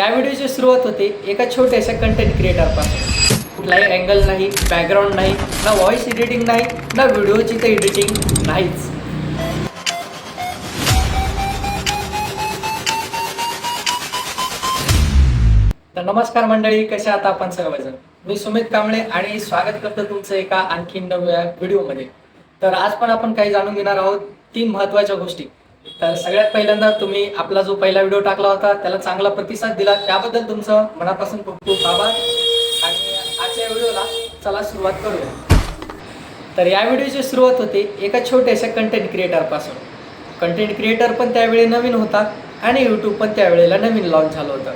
या व्हिडिओची सुरुवात होते एका छोट्याशा कंटेंट क्रिएटरपासून कुठलाही अँगल नाही बॅकग्राऊंड नाही ना व्हॉइस एडिटिंग नाही ना व्हिडिओची तर एडिटिंग नाहीच. तर नमस्कार मंडळी कशा आता आपण सर्वजण मी सुमित कांबळे आणि स्वागत करतो तुमचं एका आणखी नव्या व्हिडिओमध्ये. तर आज पण आपण काही जाणून घेणार आहोत तीन महत्त्वाच्या गोष्टी. तर सगळ्यात पहिल्यांदा तुम्ही आपला जो पहिला व्हिडिओ टाकला होता त्याला चांगला प्रतिसाद दिला. त्याबद्दल तुमचं मनापासून खूप खूप आभार. आणि आजच्या व्हिडिओला चला सुरुवात करूया. तर या व्हिडिओची सुरुवात होते एका छोट्याशा कंटेंट क्रिएटरपासून कंटेंट क्रिएटर पण त्यावेळी नवीन होता आणि यूट्यूब पण त्यावेळेला नवीन लॉन्च झालं होतं.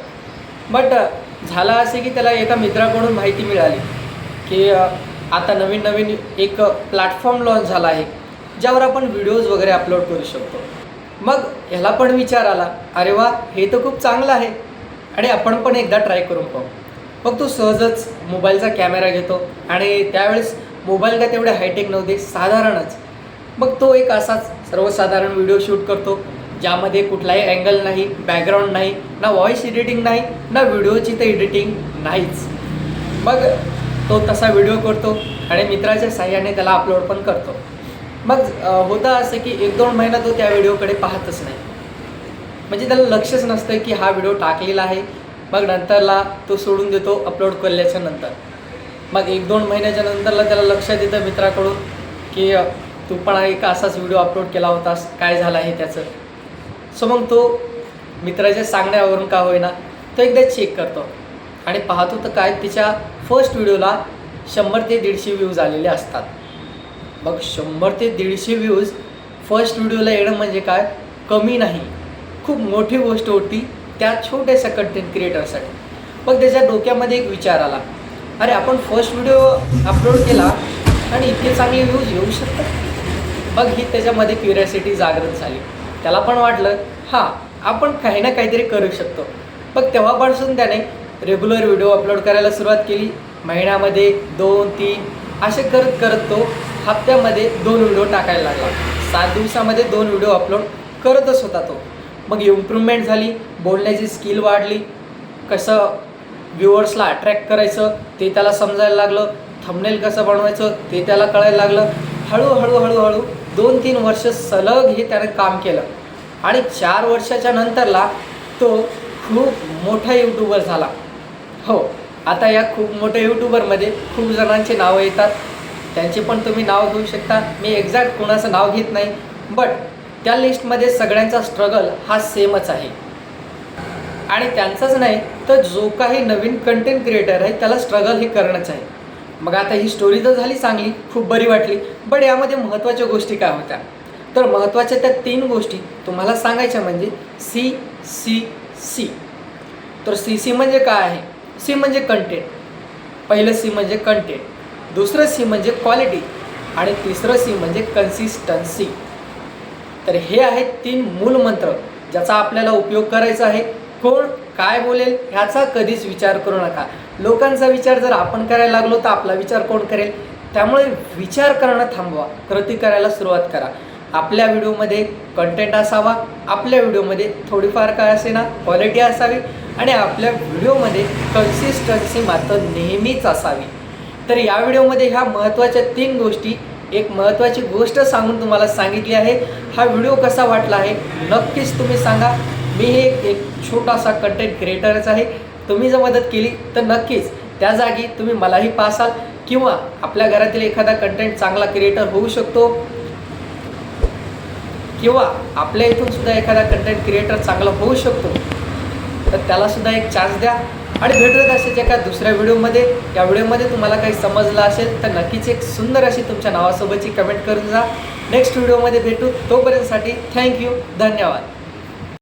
बट झालं असे की त्याला एका मित्राकडून माहिती मिळाली की आता नवीन नवीन एक प्लॅटफॉर्म लॉन्च झाला आहे ज्यावर आपण व्हिडिओज वगैरे अपलोड करू शकतो. मग ह्याला पण विचार आला. अरे वा हे तर खूप चांगलं आहे. आणि आपण पण एकदा ट्राय करून पाहू. मग तो सहजच मोबाईलचा कॅमेरा घेतो आणि त्यावेळेस मोबाईल काय तेवढे हायटेक नव्हते साधारणच. मग तो एक असाच सर्वसाधारण व्हिडिओ शूट करतो ज्यामध्ये कुठलाही अँगल नाही बॅकग्राऊंड नाही ना व्हॉइस एडिटिंग नाही ना व्हिडिओची तर एडिटिंग नाहीच. मग तो तसा व्हिडिओ करतो आणि मित्राच्या साह्याने त्याला अपलोड पण करतो. मग होतं असं की एक दोन महिना तो त्या व्हिडिओकडे पाहतच नाही. म्हणजे त्याला लक्षच नसतं की हा व्हिडिओ टाकलेला आहे. मग नंतरला तो सोडून देतो अपलोड केल्याच्यानंतर. मग एक दोन महिन्याच्या नंतरला त्याला लक्षात येतं मित्राकडून की तू पण एक असाच व्हिडिओ अपलोड केला होतास काय झालं आहे त्याचं? सो मग तो मित्राच्या सांगण्यावरून का होईना तो एकदा चेक करतो. आणि पाहतो तर काय तिच्या फर्स्ट व्हिडिओला शंभर ते दीडशे व्ह्यूज आलेले असतात. मग शंभर ते दीडशे व्ह्यूज फर्स्ट व्हिडिओला येणं म्हणजे काय? कमी नाही. खूप मोठी गोष्ट होती त्या छोट्याशा कंटेंट क्रिएटरसाठी मग त्याच्या डोक्यामध्ये एक विचार आला. अरे आपण फर्स्ट व्हिडिओ अपलोड केला आणि इतके चांगले व्ह्यूज येऊ शकतात? मग ही त्याच्यामध्ये क्युरियासिटी जागृत झाली. त्याला पण वाटलं हां आपण काही ना काहीतरी करू शकतो. मग तेव्हापासून त्याने रेग्युलर व्हिडिओ अपलोड करायला सुरुवात केली. महिन्यामध्ये दोन तीन असे करत करत तो हप्त्यामध्ये दोन व्हिडिओ टाकायला लागला. सात दिवसामध्ये दोन व्हिडिओ अपलोड करतच होता तो. मग इम्प्रूव्हमेंट झाली बोलण्याची स्किल वाढली कसं व्ह्युअर्सला अट्रॅक्ट करायचं ते त्याला समजायला लागलं थंबनेल कसं बनवायचं ते त्याला कळायला लागलं. हळूहळू हळूहळू दोन तीन वर्ष सलग हे त्याने काम केलं. आणि चार वर्षाच्या नंतरला तो खूप मोठा यूट्यूबर झाला. हो आता या खूप मोठ्या यूट्यूबरमध्ये खूप जणांची नावं येतात. त्यांचे पण तुम्ही नाव घेऊ शकता. मी एक्झॅक्ट कोणाचं नाव घेत नाही बट त्या लिस्टमध्ये सगळ्यांचा स्ट्रगल हा सेमच आहे. आणि त्यांचंच नाही तर जो काही नवीन कंटेंट क्रिएटर आहे त्याला स्ट्रगल हे करणंच आहे. मग आता ही स्टोरी तर झाली चांगली खूप बरी वाटली बट यामध्ये महत्त्वाच्या गोष्टी काय होत्या? तर महत्त्वाच्या त्या तीन गोष्टी तुम्हाला सांगायच्या म्हणजे सी सी सी तर सी सी म्हणजे काय आहे? सी म्हणजे कंटेंट पहिलं सी म्हणजे कंटेंट दुसरं सी म्हणजे क्वालिटी आणि तिसरं सी म्हणजे कन्सिस्टन्सी तर हे आहेत तीन मूल मंत्र ज्याचा आपल्याला उपयोग करायचा आहे. कोण काय बोलेल ह्याचा कधीच विचार करू नका. लोकांचा विचार जर आपण करायला लागलो तर आपला विचार कोण करेल? त्यामुळे विचार करणं थांबवा. कृती करायला सुरुवात करा. आपल्या व्हिडिओमध्ये कंटेंट असावा आपल्या व्हिडिओमध्ये थोडीफार काय असे ना क्वालिटी असावी आणि आपल्या व्हिडिओमध्ये कन्सिस्टन्सी मात्र नेहमीच असावी. तर या व्हिडिओमध्ये ह्या महत्त्वाच्या तीन गोष्टी एक महत्त्वाची गोष्ट सांगून तुम्हाला सांगितली आहे. हा व्हिडिओ कसा वाटला आहे नक्कीच तुम्ही सांगा. मी हे एक छोटासा कंटेंट क्रिएटरच आहे. तुम्ही जर मदत केली तर नक्कीच त्या जागी तुम्ही मलाही पासाल किंवा आपल्या घरातील एखादा कंटेंट चांगला क्रिएटर होऊ शकतो. किंवा आपल्या इथून सुद्धा एखादा कंटेंट क्रिएटर चांगला होऊ शकतो. तर त्यालासुद्धा एक चान्स द्या. आणि भेटत अशाच एका दुसऱ्या व्हिडिओमध्ये. या व्हिडिओमध्ये तुम्हाला काही समजलं असेल तर नक्कीच एक सुंदर अशी तुमच्या नावासोबतची कमेंट करून जा. नेक्स्ट व्हिडिओमध्ये भेटू. तोपर्यंतसाठी थँक्यू धन्यवाद.